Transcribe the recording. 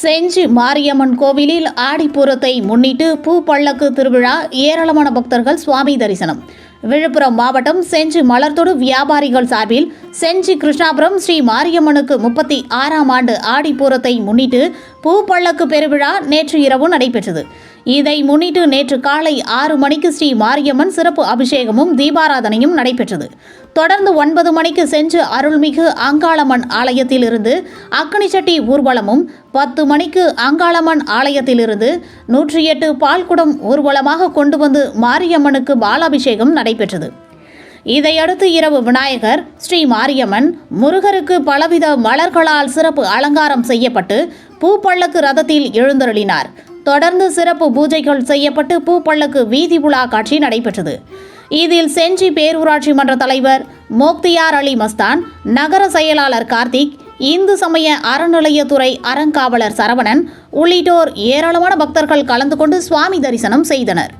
செஞ்சி மாரியம்மன் கோவிலில் ஆடிப்பூரத்தை முன்னிட்டு பூ பள்ளக்கு திருவிழா ஏராளமான பக்தர்கள் சுவாமி தரிசனம். விழுப்புரம் மாவட்டம் செஞ்சி மலர்தொடு வியாபாரிகள் சார்பில் செஞ்சி கிருஷ்ணாபுரம் ஸ்ரீ மாரியம்மனுக்கு முப்பத்தி ஆறாம் ஆண்டு ஆடிப்பூரத்தை முன்னிட்டு பூ பள்ளக்கு பெருவிழா நேற்று இரவு நடைபெற்றது. இதை முன்னிட்டு நேற்று காலை ஆறு மணிக்கு ஸ்ரீ மாரியம்மன் சிறப்பு அபிஷேகமும் தீபாராதனையும் நடைபெற்றது. தொடர்ந்து ஒன்பது மணிக்கு சென்று அருள்மிகு அங்காளம்மன் ஆலயத்திலிருந்து அக்கனிச்சட்டி ஊர்வலமும் பத்து மணிக்கு அங்காளம்மன் ஆலயத்திலிருந்து நூற்றி எட்டு பால்குடம் ஊர்வலமாக கொண்டு வந்து மாரியம்மனுக்கு பாலாபிஷேகம் நடைபெற்றது. இதையடுத்து இரவு விநாயகர் ஸ்ரீ மாரியம்மன் முருகருக்கு பலவித மலர்களால் சிறப்பு அலங்காரம் செய்யப்பட்டு பூப்பள்ளக்கு ரதத்தில் எழுந்தருளினார். தொடர்ந்து சிறப்பு பூஜைகள் செய்யப்பட்டு பூப்பள்ளக்கு வீதி உலா காட்சி நடைபெற்றது. இதில் செஞ்சி பேரூராட்சி மன்ற தலைவர் மோக்தியார் அலி மஸ்தான் நகர செயலாளர் கார்த்திக் இந்து சமய அறநிலையத்துறை அறங்காவலர் சரவணன் உள்ளிட்டோர் ஏராளமான பக்தர்கள் கலந்து கொண்டு சுவாமி தரிசனம் செய்தனர்.